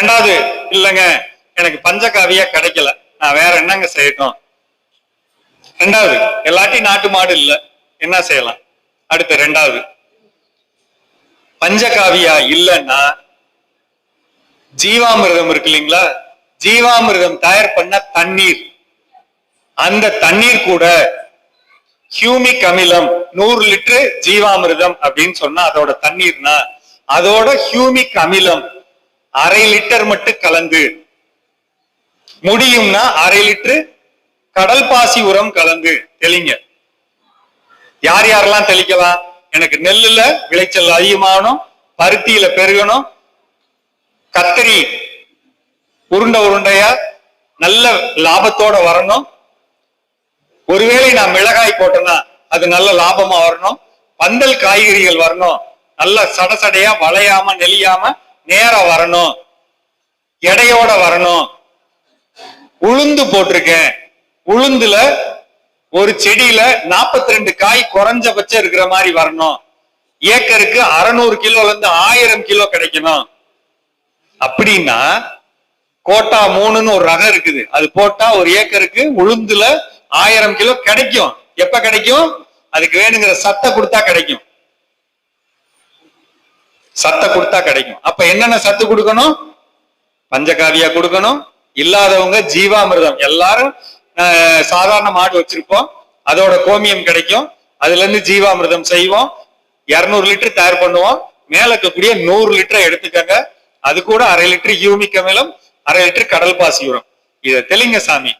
ரெண்டாவது இல்லைங்க எனக்கு பஞ்சகாவியா கிடைக்கல. நான் வேற என்னங்க செய்யட்டும்? ரெண்டாவது எல்லாத்தையும் நாட்டு மாடு இல்ல. என்ன செய்யலாம்? அடுத்து ரெண்டாவது பஞ்சகாவியா இல்லைன்னா ஜீவாமிர்தம் இருக்கு இல்லைங்களா? ஜீவாமிர்தம் தயார் பண்ண தண்ணீர். அந்த தண்ணீர் கூட ஹியூமிக் அமிலம் நூறு லிட்டர் ஜீவாமிர்தம் அப்படின்னு சொன்னா அதோட தண்ணீர்னா அதோட ஹியூமிக் அமிலம் அரை லிட்டர் மட்டும் கலந்து முடியும்னா அரை லிட்டர் கடல் பாசி உரம் கலந்து தெளிங்க. யார் யாரெல்லாம் தெளிக்கலாம் எனக்கு நெல்லுல விளைச்சல் அதிகமாகணும் பருத்தியில பெருகணும். கத்திரி உருண்டை உருண்டையா நல்ல லாபத்தோட வரணும். ஒருவேளை நான் மிளகாய் போட்டேன்னா அது நல்ல லாபமா வரணும். பந்தல் காய்கறிகள் வரணும். நல்ல சடசடையா வளையாம நெளியாம நேரம் வரணும். எடையோட வரணும். உளுந்து போட்டிருக்கேன். உளுந்துல ஒரு செடியில 42 ரெண்டு காய் குறைஞ்சபட்சம் இருக்கிற மாதிரி வரணும். ஏக்கருக்கு அறுநூறு கிலோல இருந்து ஆயிரம் கிலோ கிடைக்கணும். அப்படின்னா கோட்டா மூணுன்னு ஒரு ரகம் இருக்குது. அது போட்டா ஒரு ஏக்கருக்கு உளுந்துல ஆயிரம் கிலோ கிடைக்கும். எப்ப கிடைக்கும்? அதுக்கு வேணுங்கிற சத்தை கொடுத்தா கிடைக்கும். சத்தை கொடுத்தா கிடைக்கும். அப்ப என்னென்ன சத்து கொடுக்கணும்? பஞ்சகாவியா கொடுக்கணும். இல்லாதவங்க ஜீவாமிர்தம். எல்லாரும் சாதாரண மாடு வச்சிருப்போம். அதோட கோமியம் கிடைக்கும். அதுல இருந்து ஜீவாமிர்தம் செய்வோம். இருநூறு லிட்டர் தயார் பண்ணுவோம். மேல இருக்கக்கூடிய நூறு லிட்டரை எடுத்துக்கங்க. அது கூட அரை லிட்டர் யூமிக் அமிலம் அரை லிட்டர் கடல் பாசி உரம் இதை தெளிங்க சாமி.